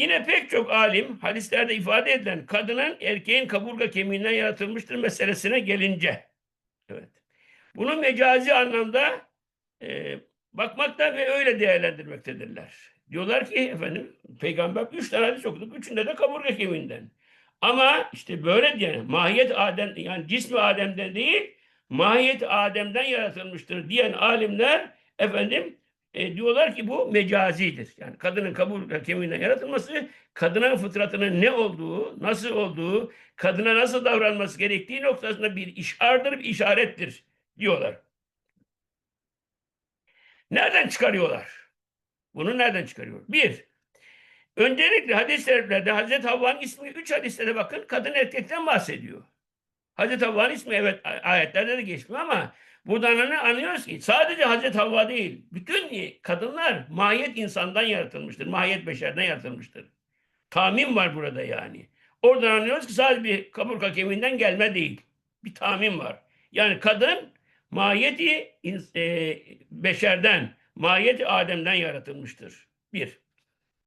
Yine pek çok alim hadislerde ifade edilen kadının erkeğin kaburga kemiğinden yaratılmıştır meselesine gelince. Evet. Bunu mecazi anlamda e, bakmakta ve öyle değerlendirmektedirler. Diyorlar ki efendim peygamber üç tane hadis okuduk. Üçünde de kaburga kemiğinden. Ama işte böyle diye mahiyet Adem yani cismi Adem'den değil mahiyet Adem'den yaratılmıştır diyen alimler efendim e, diyorlar ki bu mecazidir. Yani kadının kaburga kemiğinden yaratılması kadının fıtratının ne olduğu, nasıl olduğu, kadına nasıl davranması gerektiği noktasında bir işardır, bir işarettir diyorlar. Nereden çıkarıyorlar? Bunu nereden çıkarıyor? Bir, öncelikle hadis-i şeriflerde Hazreti Havva'nın ismi üç hadiste de bakın kadın erkekten bahsediyor. Hazreti Havva'nın ismi evet ayetlerde de geçmiyor ama buradan ne anlıyoruz ki sadece Hazreti Havva değil, bütün kadınlar mahiyet insandan yaratılmıştır, mahiyet beşerden yaratılmıştır. Tahmin var burada yani. Oradan anlıyoruz ki sadece bir kaburga kemiğinden gelme değil. Bir tahmin var. Yani kadın mahiyeti e, beşerden, mahiyeti Adem'den yaratılmıştır. Bir.